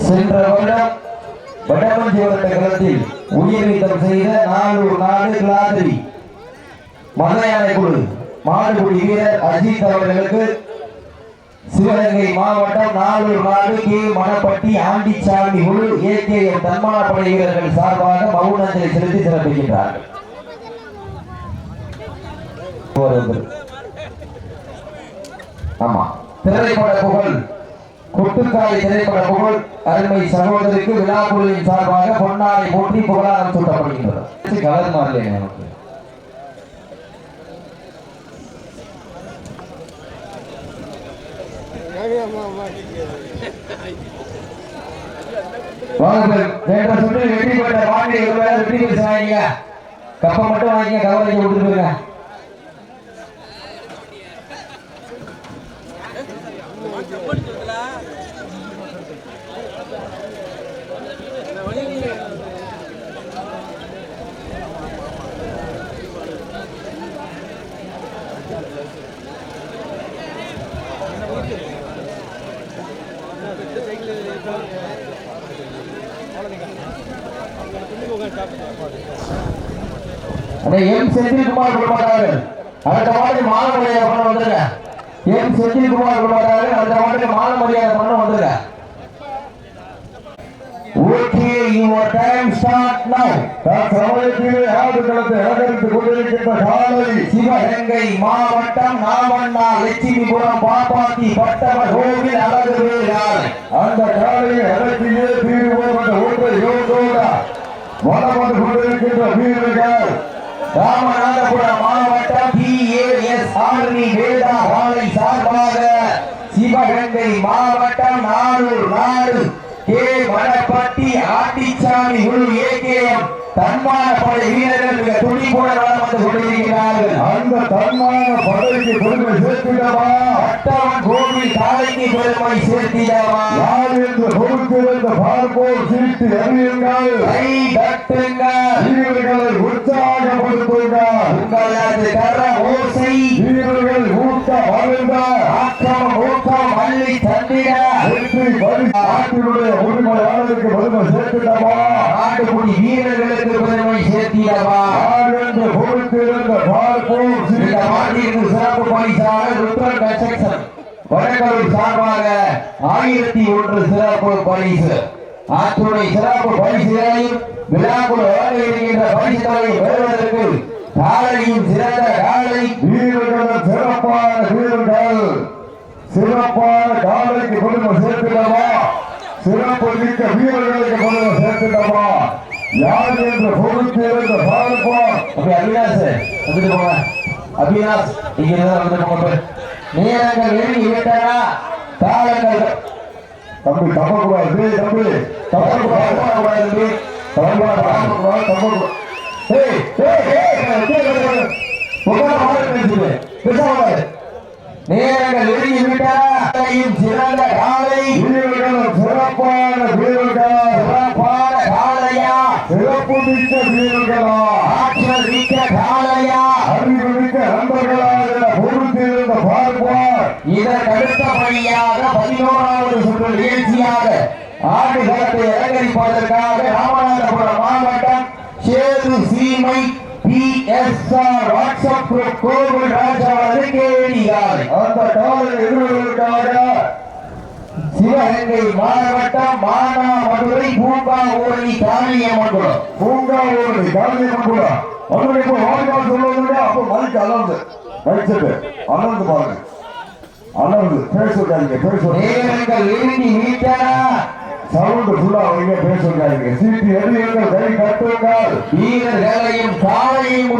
சென்ற வருடம் உயிர் நீக்கம் செய்த நாலு நாடு கிளாதிரி. மலையாள குழு மாடுபிடி வீரர் அஜித் அவர்களுக்கு சிவகங்கை மாவட்டம் நாளூர் நாடு கே. மணப்பட்டி ஆண்டிச்சாமி குழு ஏகேஎம் தன்மானப்படை வீரர்கள் சார்பாக மௌனத்தை செலுத்தி சிறப்பிக்கின்றார்கள். ஆமா. திரைப்பட புகழ் கொட்டுக்காய் திரைப்பட புகழ் அருமை சகோதரிக்கு விழா குழுவின் சார்பாக பொன்னாரை போற்றி புகழாரம் சூட்டப்படுகின்றது. கலர் மாறல நமக்கு? வெற்றி பெற்ற பாண்டி வெற்றி பெற்று வாங்கிங்க கப்பை மட்டும் வாங்கிங்க கவலைக்கு விட்டுட்டு எம் செந்தில்குமார் குடும்பத்தார்கள் அடுத்த மாட்டுக்கு மாலை மரியாதை பண்ண வந்துருங்க. எம் செந்தில்குமார் குடும்பத்தார்கள் அடுத்த மாட்டுக்கு மாலை மரியாதை பண்ண வந்துருங்க. Okay, your time start now. தற்சமயத்திலே ஆடுகளத்தை அலங்கரித்துக் கொண்டிருக்கின்ற காலை சிவகங்கை மாவட்டம் நாமண்ணா லட்சுமிபுரம் பாப்பாத்தி பட்டவர் கோவில் அழகு வேளாண் அந்த காலையை அடக்கியே தீர்வோம் என்ற ஒன்றை யோகோட வளம் வந்து கொண்டிருக்கின்ற வீரர்கள் ராமநாதபுரம் மாவட்டம் பி பிஏஎஸ் ஆர்மி வேதா வாழை சார்பாக சிவகங்கை மாவட்டம் நானூர் நாடு கே வடப்பட்டி ஆட்டிச்சாமி உள் ஏகேஎம் தன்மான படை வீரர்கள் மிக துணிபோட வளம் வந்து கொண்டிருக்கிறார்கள். அந்த தன்மான படைக்கு பெருமை சேர்த்திடவா பட்டவன் கோவில் காலைக்கு பெருமை சேர்த்திடவா? யார் என்று பொறுத்திருந்த பார்ப்போர் சீட்டு அறியுங்கள். கை தட்டுங்க வீரர்களை உற்சாகப்படுத்துங்கள். உங்களது கர ஓசை வீரர்கள் ஊக்க வாழ்ந்த ஆக்கம் ஊக்கம் அள்ளி தந்திட வெற்றி பரிசு நாட்டினுடைய உரிமையாளருக்கு பெருமை சேர்த்திடவா நாட்டுக்குடி வீரர்களுக்கு பெருமை சேர்த்திடவா என்று பொறுத்திருந்த பார்ப்போர் இந்த மாட்டிற்கு சிறப்பு பரிசாக ருத்ரன் கன்ஸ்ட்ரக்ஷன் வடகரூர் சார்பாக ஆயிரத்தி ஒன்று சிறப்பு பரிசு. அத்துணை சிறப்பு பரிசுகளையும் விழாக்குழு வழங்க இருக்கின்ற பரிசுகளையும் பெறுவதற்கு காலையும் சிறந்த காலை. வீரர்கள் சிறப்பான வீரர்கள். சிறப்பான காலைக்கு பெருமை சேர்த்திடவா சிறப்பு மிக்க வீரர்களுக்கு பெருமை சேர்த்திடவா யார் என்று பொறுத்திருந்த பார்ப்போர் அப்படி அவினாஷ் வந்துட்டு போங்க. அவினாஷ் இங்க இருந்தா வந்துட்டு போங்க. நேரங்கள் விட்டனா காலங்கள் தம்பி தப்பக்கூடாது. தம்பி தப்பக்கூடாது. தப்பக்கூடாது தப்பக்கூடாது தப்பக்கூடாது ஏய் ஏய் ஏய் மாதிரி பேசாமல் நேரங்கள் சிறந்த காலை. சிறப்பான வீரர்கள் சிறப்பான காலையா சிறப்பு மிக்க வீரர்களா. ஆற்றல் மிக்க காலையா அறிவு மிக்க நண்பர்களாக பொறுத்திருந்த பார்ப்பார். இதற்கு அடுத்தபடியாக பதினோராவது சுற்று நிகழ்ச்சியாக ஆடுகளத்தை அலங்கரிப்பதற்காக ராமநாதபுரம் மாவட்டம் Sethu Seemai P S R WhatsApp group கோவில் ராஜாவது கேடியார் அந்த காலை எதிர்வதற்காக சிவகங்கை மாவட்டம் மானாமதுரை பூங்கா ஊரணி காளியம்மன் பூங்கா ஒரு காலையும் கூட அவங்க இப்போ வாய்க்கால் சொல்லுவதுங்க அப்போ மைக் அலர்ந்து. வச்சுட்டு அலர்ந்து பாருங்க. அலர்ந்து பேசுறாங்க பேசுறாங்க நேரங்கள் இறுதி வீட்டனா சவுண்ட் ஃபுல்லா அவங்க பேசுறாங்க சீட்டு எதிரியங்கள் கை கட்டுங்கள். வீரர்களையும் காலையும்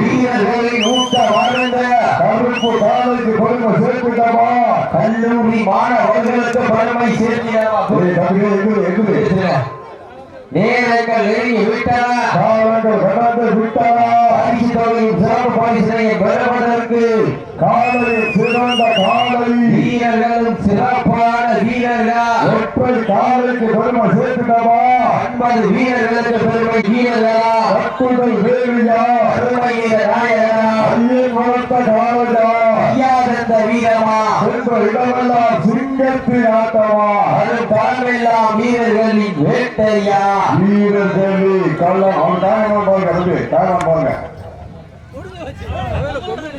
வீரர்களின் காலைக்கு பெருமை சேர்த்துட்டவா கல்லூரி மாணவர்களுக்கு பெருமை எகுரு. நேரங்கள் நெருங்கி விட்டன காலங்கள் கடந்து விட்டனா பரிசு தொகையின் சிறப்பு பரிசனை பெறுவதற்கு காலை சிறந்த காலை வீரர்களும் சிறப்பான வீரர்கள் ஒற்றை காலைக்கு பெருமை சேர்த்துட்டவா? ஒன்பது வீரர்களுக்கு பெருமை வீரர்களா கட்டுடல் வேலியா பெருமை நாயகனா? ஐயன் வளர்த்த காலையா ஐயாதந்த அந்த வீரமா? சென்ற இடமெல்லாம் சிங்கத்தின் ஆட்டமா? அது பலமெல்லாம் வீரர்களின் வேட்டையா? வீரர் கேள்வி கள்ளம். அவன் டைம் பாருங்க டைம் பாருங்க.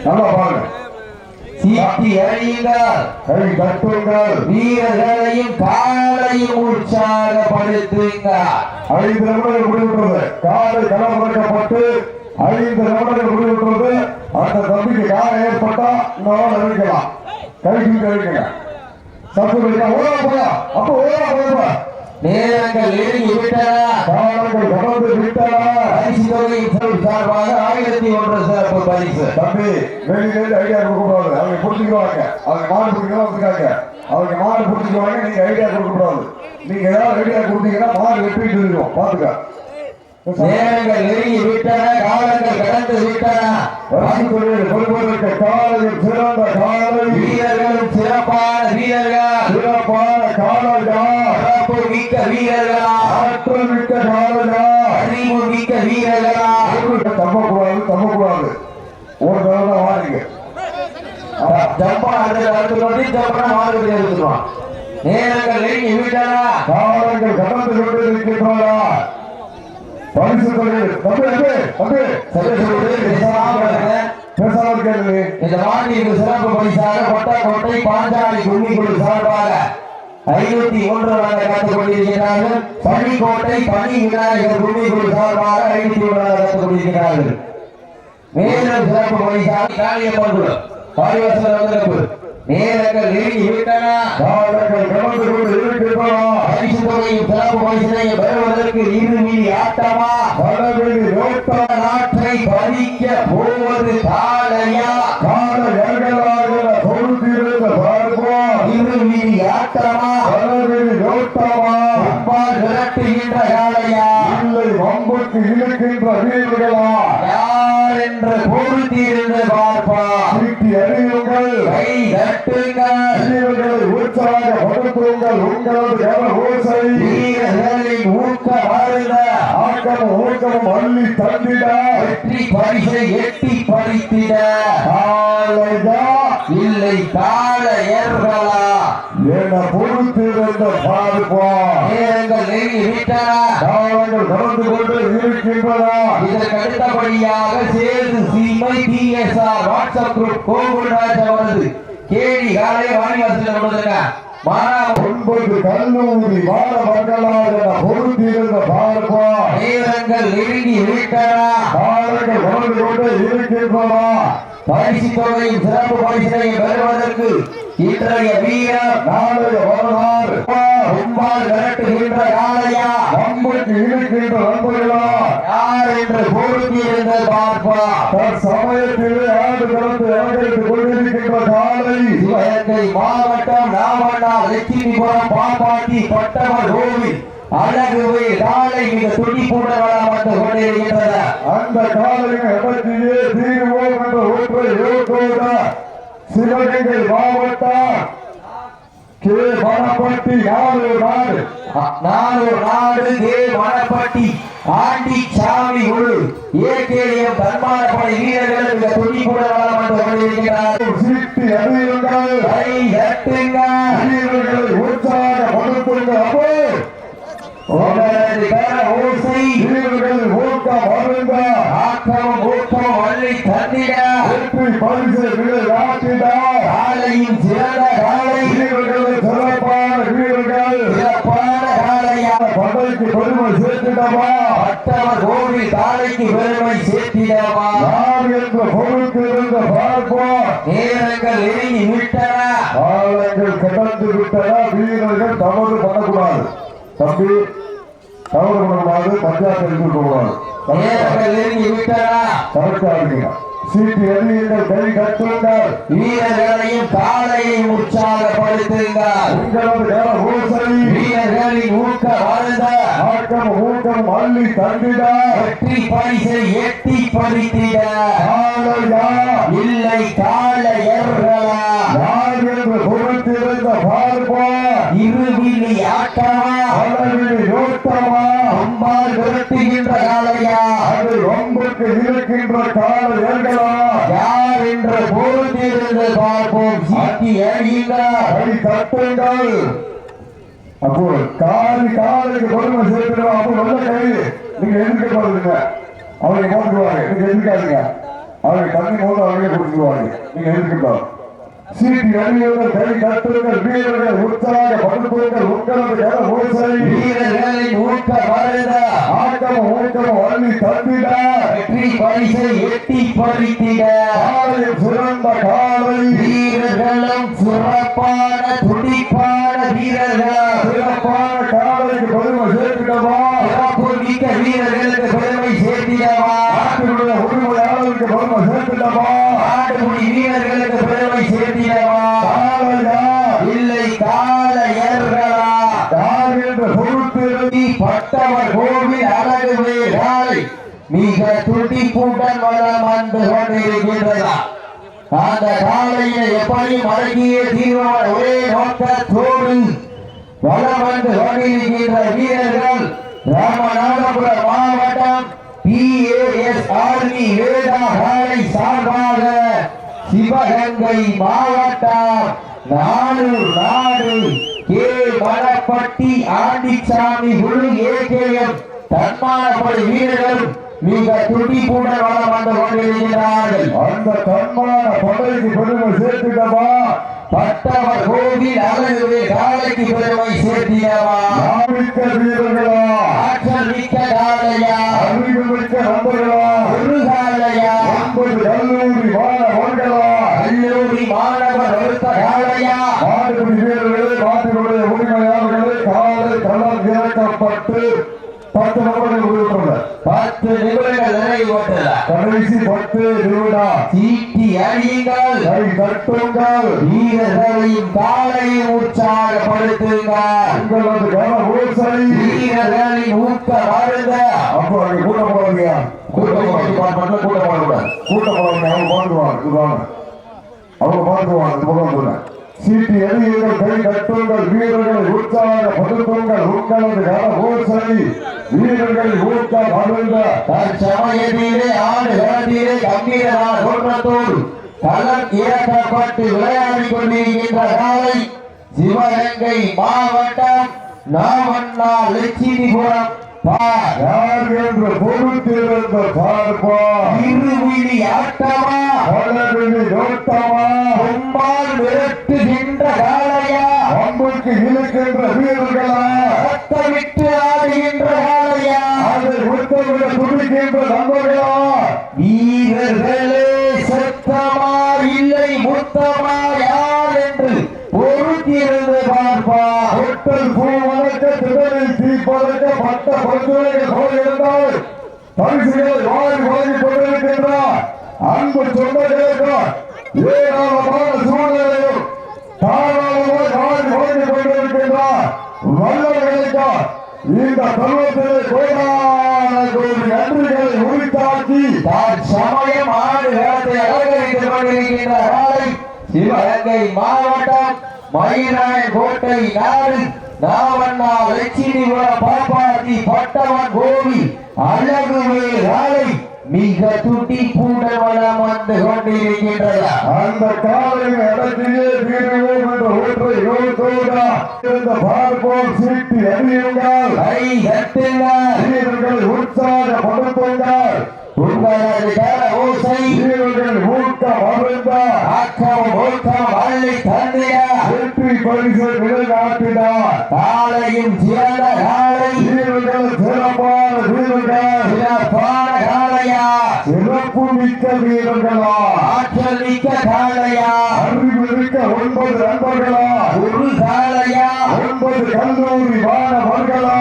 நல்லா பாருங்க. ஈட்டி எறிந்தார் கை கட்டுங்கள் வீரர்களையும் காலையும் உற்சாகப்படுத்துகிறார் ஐந்து நிமிடங்கள் முடிவுற்றது. காலை களம் ஐந்து நிமிடங்கள் முடிவுற்றது. அந்த தம்பிக்கு காயம் ஏற்பட்டா இன்னும் அறிவிக்கலாம். கைக்கு கழிக்கலாம் சத்து ஓட போயா அப்ப ஓட போயா நேரங்கள் நெருங்கி விட்டன. காலங்கள் கடந்து விட்டன. பரிசு தொகை சார்பாக ஆயிரத்தி ஒன்று சிறப்பு பரிசு. தம்பி வெளியிலேருந்து ஐடியா கொடுக்கக்கூடாது அவங்க புரிஞ்சுக்குவாங்க. அவங்க மாடு பிடிக்கலாம் வந்திருக்காங்க அவங்க மாடு புரிஞ்சுக்குவாங்க நீங்க ஐடியா கொடுக்கக்கூடாது நீங்க ஏதாவது ஐடியா கொடுத்தீங்கன்னா மாடு வெட்டிட்டு இருக்கோம் பாத்துக்க. நேரங்கள் நெருங்கி விட்டன காலங்கள் கடந்து விட்டன. கொள்வதற்கு காலையில் சிறந்த காலை வீரர்களும் சிறப்பான வீரர்கள் சிறப்பான காலையா சிறப்பு மிக்க வீரர்களா ஆற்றல் மிக்க காலையா அறிவு மிக்க வீரர்களா தம்பக்கூடாது தம்பக்கூடாது ஒரு தடவை தான் ஜப்பா அந்த அடுத்து கொண்டு ஜப்பா மாடு எடுத்துருவான் நேரங்கள் நெருங்கி விட்டன காலங்கள் கடந்து கொண்டு இருக்கின்றன பரிசு தொழில் தம்பி தம்பி தம்பி. சரி, சரி, பேசாம இந்த மாநில சிறப்பு பரிசாக பாஞ்சாலி சார்பாக ஐநூத்தி ஒன்று வழங்க காத்துக் கொண்டிருக்கிறார்கள் பள்ளிக்கோட்டை பனி விநாயகர் கும்மிக்குழு சார்பாக ஐநூத்தி ஒன்று வழங்க காத்துக் கொண்டிருக்கிறார்கள் மேலும் சிறப்பு பரிசாக காளியம்மன் குழு பாரிவாசல் வந்திருப்பு நேரங்கள் நெருங்கி விட்டன கொண்டு பரிசு தொகையும் சிறப்பு பரிசினை பெறுவதற்கு ஆட்டமா? பறிக்க போவது எங்களாக பொறுத்திருந்த பார்ப்போம் இருமி ஆட்டமா நோட்டமா அப்பால் விரட்டுகின்ற காளையா இல்லை வம்புக்கு இழுக்கின்ற வீரர்களா? யார் என்று பொறுத்திருந்து பார்ப்பா? சீட்டி அறியுங்கள். கை தட்டுங்கள் வீரர்களை உற்சாகப்படுத்துங்கள் உங்களது கன ஓசை. வீரர்களின் ஊக்க வருத ஆக்கமும் ஊக்கமும் அள்ளி தந்திட. வெற்றி பரிசை எட்டி பறித்திட. காலையா இல்லை காளையர்களா என பொறுத்திருந்த பார்ப்போம் நேரங்கள் நெருங்கி விட்டன காலங்கள் கடந்து கொண்டு இருக்கின்றன. இதற்கு அடுத்தபடியாக Setu Seemai TSR WhatsApp group Gokulraj அவரது கேடி காலை வாணிவாசல் கொடுத்துருங்க ஒன்பது கல்லூரி மாணவர்களால் என பொறுத்திருந்த பார்ப்போம் நேரங்கள் நெருங்கி விட்டன காலங்கள் கடந்து கொண்டு இருக்கின்றன. பரிசு தொகையும் சிறப்பு பரிசினையும் பெறுவதற்கு இன்றைய வீர நாளைய வரலாறு உம்மால் விரட்டுகின்ற யாரையா நம்மளுக்கு இழுக்கின்ற நண்பர்களா யார் என்று பொறுத்திருந்து பார்ப்பா. சமயத்தில் ஆண்டு பிறந்து இறங்கெடுத்துக் கொண்டிருக்கின்ற காலை. சிவகங்கை மாவட்டம் நாமண்ணா லட்சுமிபுரம் பாப்பாட்டி பட்டவர் கோவில் அழகுவே காலை மிக துடிப்புடன் வந்து கொண்டிருக்கின்றன. அந்த காலையின் இடத்திலே தீர்வோம் என்ற ஒற்றை யோகோட சிவகங்கை மாவட்டம். கே. வனப்பட்டி நாலு நாடு. நானூர் நாடு கே. வனப்பட்டி ஆண்டி சாமி குழு ஏகேஎம் தன்மானப்படை வீரர்கள் மிக துடிப்புடன் வந்து கொண்டிருக்கிறார்கள் சீட்டி அறியுங்கள் கை தட்டுங்கள் வீரர்களை உற்சாகப்படுத்துங்கள் அப்போ உங்களது கர ஓசை வீரர்கள் ஊக்கம் அருங்க ஆக்கம் ஊக்கம் வள்ளி தந்திட. வெற்றி பரிசு விளையாட்டிட காலையும் சிறந்த காலை. வீரர்களை சிறப்பான வீரர்கள். சிறப்பான காலையா. படைக்கு பெருமை சேர்த்திடவா. பட்டவர் கோவில் காலைக்கு பெருமை சேர்த்திடவா. யார் என்ற பொருளுக்கு இருந்த பார்ப்போம். நேரங்கள் நெருங்கி விட்டன. காலங்கள் கடந்து விட்டன. வீரர்கள் தவறு பண்ணக்கூடாது. தம்பி தவறு பண்ணக்கூடாது பஞ்சாயத்து கரெக்டா இருக்கீங்க சீட்டு எறியுங்கள் கை கட்டுங்கள் வீரர்களையும் காலையும் உற்சாகப்படுத்துங்கள் உங்களது கர ஓசை வீரர்களின் ஊக்க வாழ்ந்த. ஆக்கம் ஊக்கம் அள்ளி தந்திட வெற்றி பரிசை எட்டி பறித்திட இல்லை யார் என்று இருவிழி ஆட்டமா யோட்டமா அம்பால் விரட்டுகின்ற காளையா அது ரொம்பக்கு இருக்கின்ற கால ஏர்களா யார் என்று பொறுத்திருந்து பார்ப்போம். தட்டி அடியுங்கள் கை தட்டுங்கள். அப்போ காலி காலுக்கு பொறுமை சேர்த்துடும் அப்போ நல்ல கை. நீங்க எதிர்க்க பாருங்க. அவங்க போட்டுருவாங்க நீங்க எதிர்க்காதீங்க. தண்ணி அவங்களே கொடுத்துருவாங்க நீங்க எதிர்க்கட்டும் சீட்டி அணியுங்கள் கை தட்டுங்கள் வீரர்கள் உற்சாக படுத்துங்கள் உங்களது கர ஓசை வீரர்களின் ஊக்க மருந்த ஆட்டம் ஊக்கம் வள்ளி தந்திட வெற்றி பரிசை எட்டி பறித்திட. காலையில் சிறந்த காலை. வீரர்களும் சிறப்பான துடிப்பான வீரர்கள்? சிறப்பான காலைக்கு பெருமை சேர்த்துட்டவா சிறப்பு மிக்க வீரர்களுக்கு பெருமை சேர்த்திடவா? நாட்டினுடைய உரிமையாளருக்கு பெருமை சேர்த்துட்டவா ஆடுபுடி வீரர்களுக்கு பெருமை சேர்த்திடவா இல்லை காலையர்களா யார் என்று பொறுத்திருந்து பட்டவர் கோவில் அழகு வேலை மிக துடிப்புடன் வளம் வந்து கொண்டிருக்கின்றதா? அந்த காலையை எப்படி அடங்கிய தீர்வான ஒரே நோக்கத்தோடு வளம் வந்து கொண்டிருக்கின்ற வீரர்கள் ராமநாதபுரம் மாவட்டம் பிஏஎஸ் ஆர்மி வேதா காலை சார்பாக சிவகங்கை மாவட்டம் நானூர் நாடு. கே. மலப்பட்டி ஆண்டிச்சாமி குழு ஏகேஎம் தன்மானப்படி வீரர்கள் மிக துடிப்புடன் வளம் வந்து கொண்டிருக்கிறார்கள் அந்த தன்மான படைக்கு பெருமை சேர்த்துட்டவா பட்டவர் கோவில் அழகு காலைக்கு பெருமை சேர்த்தியவா வீரர்களா ஆற்றல் மிக்க காலையா? அறிவு மிக்க நண்பர்களா ஒரு காலையா ஒன்பது கல்லூரி மாணவர்களா கல்லூரி மாணவர் ஒருத்த காலையா மாடுபிடி வீரர்களே நாட்டினுடைய உரிமையாளர்களே காலை களம் இறக்கப்பட்டு பத்து நபர்கள் உருவாங்க பத்து நிமிடங்கள் நிறைவு கடைசி பத்து நிமிடம் சீட்டி அடியுங்கள் கை தட்டுங்கள் வீரர்களையும் காலையும் உற்சாகப்படுத்துங்கள். உங்களது கன ஓசை வீரர்களின் ஊக்க மருந்த அப்போ அங்க கூட்டம் போடுங்க. கூட்டம் டிபார்ட்மெண்ட்ல கூட்டம் போடக்கூடாது கூட்டம் போடுங்க. அவங்க இதுவாங்க அவங்க பாத்துவாங்க இந்த பக்கம் சீட்டி எறியுங்கள் கை கட்டுங்கள். வீரர்களை உற்சாக படுத்துங்கள் உங்களது கன வீரர்களை ஊக்க மருந்த தற்சமயத்திலே ஆடு களத்திலே கம்பீரமான தோற்றத்தோடு களம் இறக்கப்பட்டு விளையாடி கொண்டிருக்கின்ற காலை சிவகங்கை மாவட்டம் நாமண்ணா லட்சுமிபுரம். பொறுத்திருந்த பார்ப்பா. இருவிழி ஆட்டமா? நோட்டமா கொம்பால் விரட்டுகின்ற காளையா? அம்புக்கு இழுக்கின்ற வீரர்களா? துடிக்கின்ற நண்பர்களா வீரர்களே சத்தமா இல்லை முத்தமா யார் என்று பொறுத்திருந்து பார்ப்பா. ஒட்டல் பூ வளர்க்க திடலில் தீ பறக்க பட்ட பரிசுரைகள் போயிருந்தால் பரிசுகளை வாரி கொண்டிருக்கின்றார். அன்பு சொந்தங்களுக்கு ஏராளமான சூழ்நிலையும் தாராளமாக வாரி கொண்டிருக்கின்றார். வல்லவர்களுக்கு இந்த பருவத்திலே கோடான கோடி நன்றிகளை உரித்தாக்கி தான் சமயம் ஆடு அலங்கரித்துக் கொண்டிருக்கின்ற காலை சிவகங்கை மாவட்டம் மயிலாய் கோட்டை நாடு நாவண்ணா லட்சுமிபுரம் பட்டவன் கோவில் அழகு மிக துடிப்புடன் வளம் வந்து கொண்டிருக்கின்றதா? அந்த காலையை அடக்கியே தீருவோம் என்ற ஒற்றை யோகத்தோடு இந்த பார்ப்போம் சீட்டி அறியுங்கள் கை கட்டுங்கள் வீரர்கள் உற்சாகப்படுத்துங்கள் உங்களது கர ஓசை. வீரர்கள் ஊக்க மருந்த ஆக்கம் ஊக்கம் அள்ளி தந்திட. வெற்றி பரிசு நிலைநாட்டினார் காலையும் சிறந்த காலை. வீரர்கள் சிறப்பான வீரர்கள். சிறப்பான காளையா சிறப்பு மிக்க வீரர்களா? ஆற்றல் மிக்க காளையா? அறிவு மிக்க ஒன்பது நண்பர்களா? ஒரு காளையா? ஒன்பது கல்லூரி மாணவர்களா?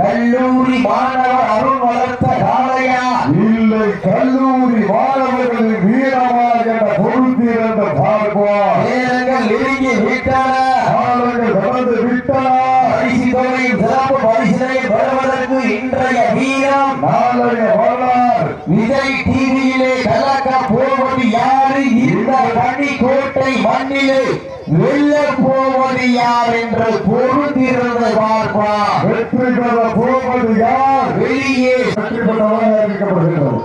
கல்லூரி மாணவர் அருள் வளர்த்த காளையா? இல்லை கல்லூரி மாணவர்களின் வீரமாக பொருத்திருந்த பார்ப்போம் நேரங்கள் நெருங்கி விட்டன காலங்கள் கடந்து விட்டன பரிசு தொகையும் சிறப்பு பரிசினை பெறுவதற்கு இன்றைய வீரம் நாளைய வரலாறு விஜய் டிவியிலே கலக்க போவது யாரு இந்த பனிக்கோட்டை மண்ணிலே வெல்ல போவது யார் என்று பொறுத்திருந்து பார்ப்பா. வெற்றி பெற போவது யார்? வெளியே வெற்றி பெற்றவராக அறிவிக்கப்படுகின்றது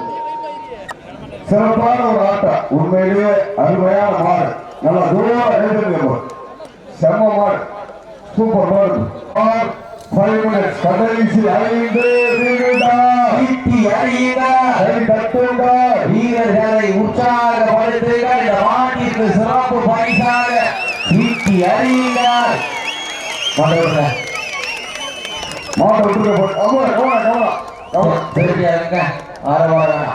சிறப்பான ஒரு ஆட்டம். உண்மையிலேயே அருமையான மாடு. நல்லா தூரம் எழுதுங்க செம்ம மாடு. சூப்பர் மாடு. ஃபைவ் மினிட்ஸ் கடைசி ஐந்து வீரர்களை உற்சாகப்படுத்துக இந்த மாட்டிற்கு சிறப்பு பரிசாக ஈட்டி அறியுங்க மாட்டவர்களே, மாட்டை ஆரவாரம்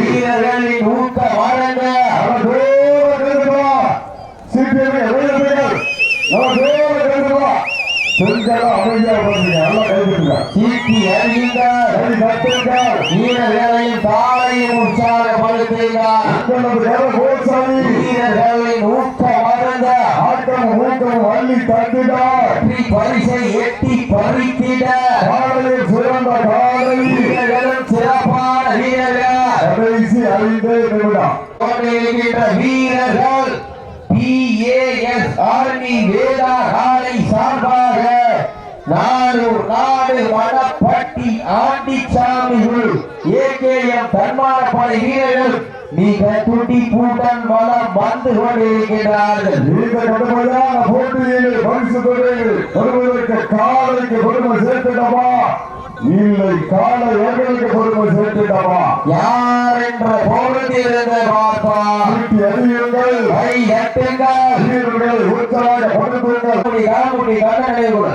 வீரர்களின் ஊக்க வாழங்க வீரர்களின் வீரர்களின் ஊக்க ஊக்கம் தட்டினார் வெற்றி பரிசை எட்டி பறித்திட காலையில் சிறந்த காலை சிறப்பான வீரர்கள். கடைசி ஐந்து நிமிடம். கொண்டிருக்கின்ற வீரர்கள் பிஏஎஸ் ஆர்மி வேதா காலை சார்பாக நானூர் நாடு வடப்பட்டி ஆண்டிச்சாமிகள் ஏகேஎம் தன்மானப்படை வீரர்கள் மிக துடி துடிப்புடன் வளம் வந்து கொண்டிருக்கிறார்கள் இந்த கடுமையான போட்டியில் பரிசு தொகையில் பெறுவதற்கு காலைக்கு பெருமை சேர்த்துடவா இல்லை காலை எங்களுக்கு பொறுமை சேர்த்துடவா யார் என்ற போட்டியிலிருந்து பார்ப்பா அறியுங்கள் கை எட்டுங்கள் வீரர்களை பொறுப்புங்கள் கண்ணனை கூட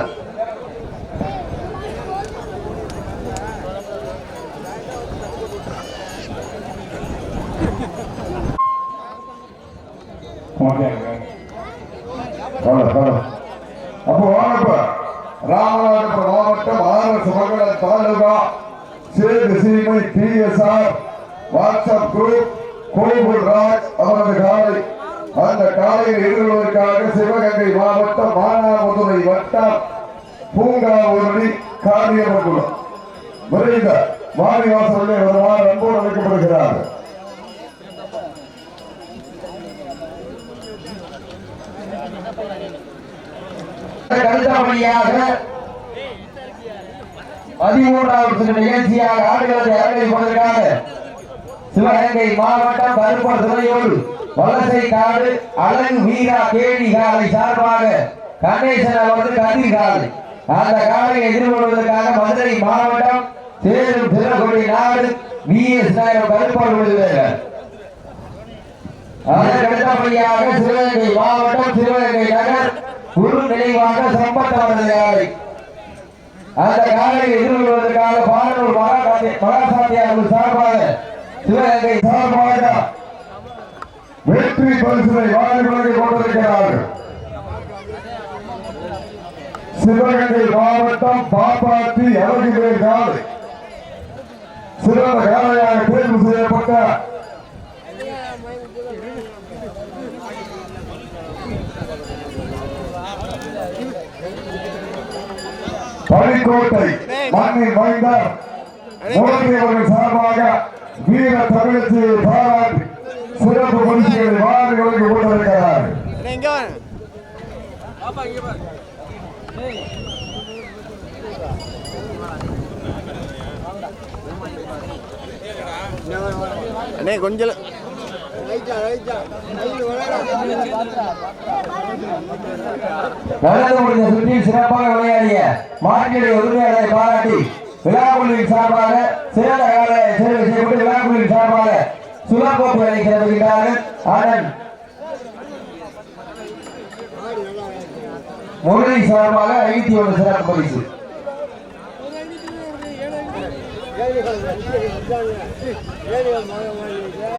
அப்போ ராமநாதபுரம் மாவட்டம் ஆர்எஸ் மங்கள taluka Sethu Seemai TSR WhatsApp group Gokul Raj அவரது காலை. அந்த காலையில் எதிர்கொள்வதற்காக சிவகங்கை மாவட்டம் மானாமதுரை வட்டம் பூங்காவூரணி காரியமங்குளம் விரைந்த வாரிவாசலே வருமாறு அன்போடு அழைக்கப்படுகிறார்கள் அடுத்தபடியாக பதிமூன்றாவது நிகழ்ச்சியாக ஆடுகளத்தை சிவகங்கை மாவட்டம் கருப்பர் வலசை காடு வீரா காலை சார்பாக கணேசன் அவர்கள் கதிர் காலை அந்த காலை எதிர்கொள்வதற்காக மதுரை மாவட்டம் சேரும் சிறகுடி நாடு வி. எஸ். நாயர் கருப்பர் விடுகிறார்கள் சிவகங்கை மாவட்டம் சிவகங்கை நகர் குரு நினைவாக சம்பத் அவரது காலை அந்த காலையை எதிர்கொள்வதற்காக பாரூர் மகாசாத்தி மகாசாத்தி சார்பாக சிவகங்கை சார்பாக வெற்றி பரிசுகளை வாரி வழங்கிக் கொண்டிருக்கிறார்கள். சிவகங்கை மாவட்டம் பாப்பாத்தி அழகுவேல் காலை சிறந்த காலையாக தேர்வு செய்யப்பட்ட பனிக்கோட்டை மண்ணின் மைந்தர் மூர்த்தி அவர்கள் சார்பாக வீர தமிழச்சியை பாராட்டி சிறப்பு பரிசுகளை வாரி வழங்கி பாரு அண்ணே கொஞ்சம் நடந்து முடிந்த சுற்றில் சிறப்பாக விளையாடிய மார்க்கெட் உரிமையாளரை பாராட்டி விழாக்குழுவின் சார்பாக சிறந்த கால சேவை செய்யப்பட்டு விழாக்குழுவின் சார்பாக சுழற்கோப்பை சிறப்புகின்றார்கள் ஆனந்த் முரளி சார்பாக ஐநூத்தி ஒன்று சிறப்பு பரிசு.